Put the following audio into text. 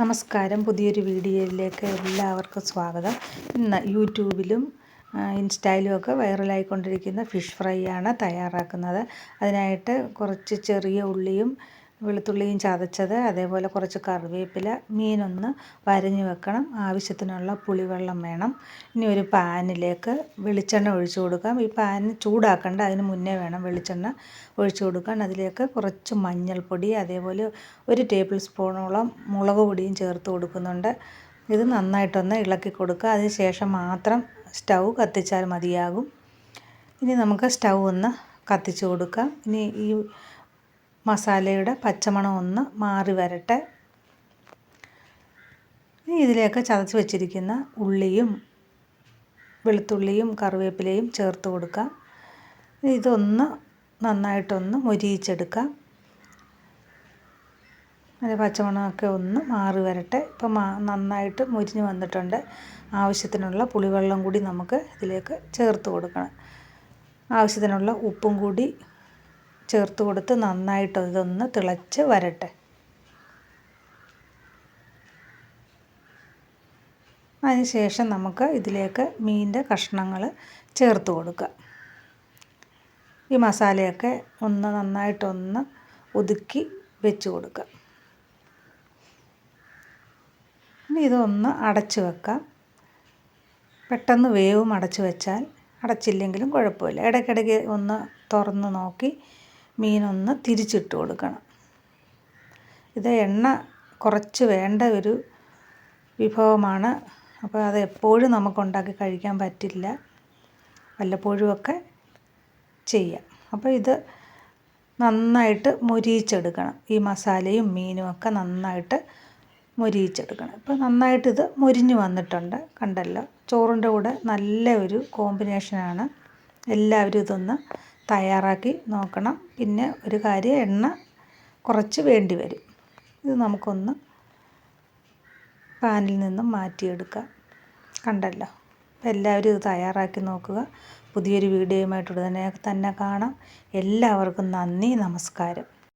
നമസ്കാരം. പുതിയൊരു വീഡിയോയിലേക്ക് എല്ലാവർക്കും സ്വാഗതം. ഇന്ന് യൂട്യൂബിലും ഇൻസ്റ്റയിലും ഒക്കെ വൈറലായിക്കൊണ്ടിരിക്കുന്ന ഫിഷ് ഫ്രൈ ആണ് തയ്യാറാക്കുന്നത്. അതിനായിട്ട് കുറച്ച് ചെറിയ ഉള്ളിയും വെളുത്തുള്ളിയും ചതച്ചത് അതേപോലെ കുറച്ച് കറിവേപ്പില മീനൊന്ന് വരഞ്ഞു വെക്കണം. ആവശ്യത്തിനുള്ള പുളിവെള്ളം വേണം. ഇനി ഒരു പാനിലേക്ക് വെളിച്ചെണ്ണ ഒഴിച്ചു കൊടുക്കാം. ഈ പാൻ ചൂടാക്കണ്ട അതിന് മുന്നേ വേണം വെളിച്ചെണ്ണ ഒഴിച്ചു കൊടുക്കാൻ. അതിലേക്ക് കുറച്ച് മഞ്ഞൾപ്പൊടി അതേപോലെ ഒരു ടേബിൾ സ്പൂണോളം മുളക് പൊടിയും ചേർത്ത് കൊടുക്കുന്നുണ്ട്. ഇത് നന്നായിട്ടൊന്ന് ഇളക്കി കൊടുക്കുക. അതിന് ശേഷം മാത്രം സ്റ്റൗ കത്തിച്ചാൽ മതിയാകും. ഇനി നമുക്ക് സ്റ്റൗ ഒന്ന് കത്തിച്ചു കൊടുക്കാം. ഇനി ഈ മസാലയുടെ പച്ചമണം ഒന്ന് മാറി വരട്ടെ. ഇതിലേക്ക് ചതച്ച് വെച്ചിരിക്കുന്ന ഉള്ളിയും വെളുത്തുള്ളിയും കറിവേപ്പിലയും ചേർത്ത് കൊടുക്കാം. ഇതൊന്ന് നന്നായിട്ടൊന്ന് മൊരിയിച്ചെടുക്കാം. അത് പച്ചമണമൊക്കെ ഒന്ന് മാറി വരട്ടെ. ഇപ്പം നന്നായിട്ട് മുരിഞ്ഞ് വന്നിട്ടുണ്ട്. ആവശ്യത്തിനുള്ള പുളിവെള്ളം കൂടി നമുക്ക് ഇതിലേക്ക് ചേർത്ത് കൊടുക്കണം. ആവശ്യത്തിനുള്ള ഉപ്പും കൂടി ചേർത്ത് കൊടുത്ത് നന്നായിട്ട് ഇതൊന്ന് തിളച്ച് വരട്ടെ. അതിനുശേഷം നമുക്ക് ഇതിലേക്ക് മീനിന്റെ കഷ്ണങ്ങൾ ചേർത്ത് കൊടുക്കുക ഈ മസാലയൊക്കെ ഒന്ന് നന്നായിട്ടൊന്ന് ഒതുക്കി വെച്ച് കൊടുക്കുക ഇനി ഇതൊന്ന് അടച്ച് വെക്കാം. പെട്ടെന്ന് വേവും അടച്ച് വെച്ചാൽ അടച്ചില്ലെങ്കിലും കുഴപ്പമില്ല. ഇടയ്ക്കിടയ്ക്ക് ഒന്ന് തുറന്ന് നോക്കി മീനൊന്ന് തിരിച്ചിട്ട് കൊടുക്കണം. ഇത് എണ്ണ കുറച്ച് വേണ്ട ഒരു വിഭവമാണ്. അപ്പോൾ അത് എപ്പോഴും നമുക്കുണ്ടാക്കി കഴിക്കാൻ പറ്റില്ല. വല്ലപ്പോഴുമൊക്കെ ചെയ്യാം. അപ്പോൾ ഇത് നന്നായിട്ട് മുരിയിച്ചെടുക്കണം. ഈ മസാലയും മീനും ഒക്കെ നന്നായിട്ട് മുരിയിച്ചെടുക്കണം. ഇപ്പോൾ നന്നായിട്ട് ഇത് മുരിഞ്ഞു വന്നിട്ടുണ്ട് കണ്ടല്ലോ. ചോറിന്റെ കൂടെ നല്ല ഒരു കോമ്പിനേഷനാണ്. എല്ലാവരും ഇതൊന്ന് തയ്യാറാക്കി നോക്കണം. പിന്നെ ഒരു കാര്യം എണ്ണ കുറച്ച് വേണ്ടി വരും. ഇത് നമുക്കൊന്ന് പാനിൽ നിന്നും മാറ്റിയെടുക്കാം. കണ്ടല്ലോ? എല്ലാവരും ഇത് തയ്യാറാക്കി നോക്കുക. പുതിയൊരു വീഡിയോയുമായിട്ട് ഉടനെ തന്നെ കാണാം. എല്ലാവർക്കും നന്ദി നമസ്കാരം.